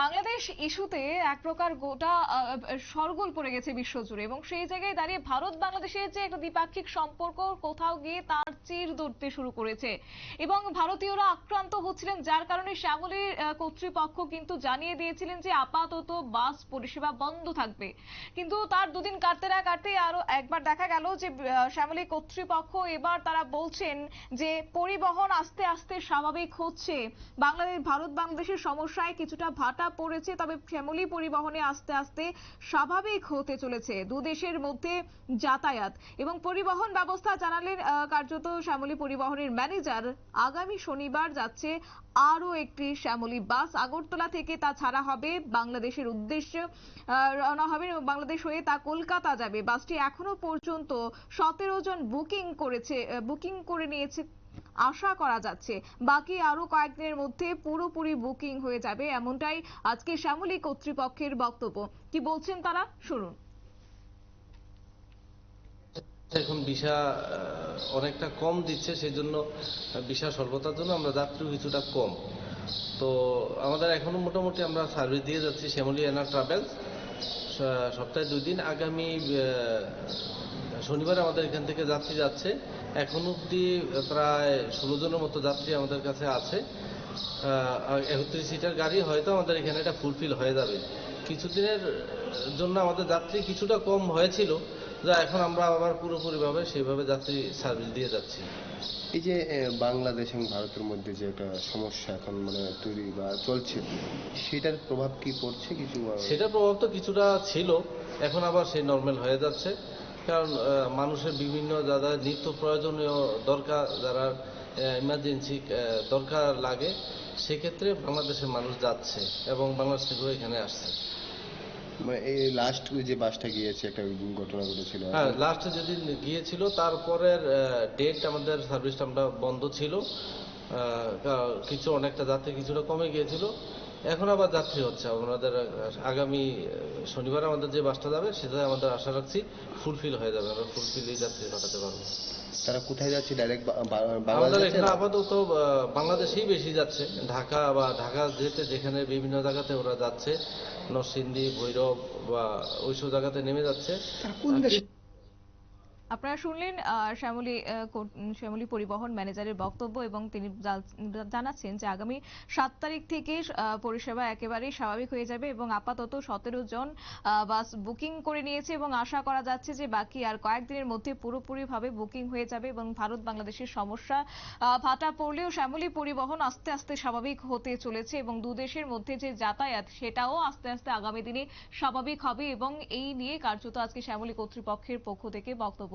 বাংলাদেশ ইস্যুতে এক প্রকার গোটা সরগোল পড়ে গেছে বিশ্বজুড়ে এবং সেই জায়গায় দাঁড়িয়ে ভারত বাংলাদেশের যে একটা দ্বিপাক্ষিক সম্পর্ক, কোথাও গিয়ে তার চির ধরতে শুরু করেছে। এবং ভারতীয়রা আক্রান্ত হচ্ছিলেন, যার কারণে শ্যামলীর কর্তৃপক্ষ কিন্তু জানিয়ে দিয়েছিলেন যে আপাতত বাস পরিষেবা বন্ধ থাকবে। কিন্তু তার দুদিন কাটতে না কাটতে আরও একবার দেখা গেল যে শ্যামলী কর্তৃপক্ষ এবার তারা বলছেন যে, পরিবহন আস্তে আস্তে স্বাভাবিক হচ্ছে। বাংলাদেশ, ভারত, বাংলাদেশের সমস্যায় কিছুটা ভাটা পড়েছে, তবে শ্যামলী পরিবহনে আস্তে আস্তে স্বাভাবিক হতে চলেছে দুদেশের মধ্যে যাতায়াত। এবং পরিবহন ব্যবস্থা জানালেন কার্যত শ্যামলী পরিবহনের ম্যানেজার। আগামী শনিবার যাচ্ছে আরও একটি শ্যামলী বাস। আগরতলা থেকে তা ছাড়া হবে বাংলাদেশের উদ্দেশ্যে। রওনা হবে এবং বাংলাদেশ হয়ে তা কলকাতা যাবে। বাসটি এখনও পর্যন্ত সতেরো জন বুকিং করেছে বুকিং করে নিয়েছে আশা করা যাচ্ছে। বাকি আরও কয়েকদিনের মধ্যে পুরোপুরি বুকিং হয়ে যাবে এমনটাই আজকে শ্যামলী কর্তৃপক্ষের বক্তব্য। কি বলছেন তারা? শুনুন। এখন ভিসা অনেকটা কম দিচ্ছে সেই জন্য ভিসা সর্বতার জন্য আমরা যাত্রী কিছুটা কম। তো আমাদের এখনও মোটামুটি আমরা সার্ভিস দিয়ে যাচ্ছি শ্যামলী এনা ট্রাভেলস। সপ্তাহে দুই দিন। আগামী শনিবার আমাদের এখান থেকে যাত্রী যাচ্ছে। এখন অব্দি প্রায় ষোলো জনের মতো যাত্রী আমাদের কাছে আছে। একত্রিশ সিটার গাড়ি হয়তো আমাদের এখানে এটা ফুলফিল হয়ে যাবে। কিছুদিনের জন্য আমাদের যাত্রী কিছুটা কম হয়েছিল যা এখন আমরা আবার পুরোপুরিভাবে সেইভাবে যাত্রী সার্ভিস দিয়ে যাচ্ছি। এই যে বাংলাদেশ এবং ভারতের মধ্যে যে একটা সমস্যা এখন মানে তৈরি বা চলছে সেটার প্রভাব কি পড়ছে কিছু সেটার প্রভাব তো কিছুটা ছিল এখন আবার সেই নর্মাল হয়ে যাচ্ছে। কারণ মানুষের বিভিন্ন যারা নিত্য প্রয়োজনীয় দরকার যারা ইমার্জেন্সি দরকার লাগে সেক্ষেত্রে বাংলাদেশের মানুষ যাচ্ছে এবং বাংলাদেশ থেকেও এখানে আসছে। মানে এই লাস্ট যে বাসটা গিয়েছে একটা ঘটনা ঘটেছিল। হ্যাঁ লাস্টে যেদিন গিয়েছিল তারপরের ডেট আমাদের সার্ভিসটা আমরা বন্ধ ছিল। কিছু অনেকটা যাত্রী কিছুটা কমে গিয়েছিল। এখন আবার যাত্রী হচ্ছে। আমাদের আগামী শনিবার আমাদের যে বাসটা যাবে সেটাই আমাদের আশা রাখছি ফুলফিল হয়ে যাবে। আমরা ফুলফিল এই যাত্রী পাঠাতে পারব। তারা কোথায় যাচ্ছে? ডাইরেক্ট আমাদের এখানে আপাতত বাংলাদেশেই বেশি যাচ্ছে। ঢাকা বা ঢাকা যেতে যেখানে বিভিন্ন জায়গাতে ওরা যাচ্ছে নরসিংদী ভৈরব বা ওইসব জায়গাতে নেমে যাচ্ছে। আপনারা শুনলেন শ্যামলী শ্যামলী পরিবহন ম্যানেজারের বক্তব্য এবং তিনি জানাচ্ছেন যে আগামী সাত তারিখ থেকে পরিষেবা একেবারেই স্বাভাবিক হয়ে যাবে এবং আপাতত সতেরো জন বাস বুকিং করে নিয়েছে এবং আশা করা যাচ্ছে যে বাকি আর কয়েকদিনের মধ্যে পুরোপুরিভাবে বুকিং হয়ে যাবে এবং ভারত বাংলাদেশের সমস্যা ভাটা পড়লেও শ্যামলী পরিবহন আস্তে আস্তে স্বাভাবিক হতে চলেছে এবং দুদেশের মধ্যে যে যাতায়াত সেটাও আস্তে আস্তে আগামী দিনে স্বাভাবিক হবে এবং এই নিয়ে কার্যত আজকে শ্যামলী কর্তৃপক্ষের পক্ষ থেকে বক্তব্য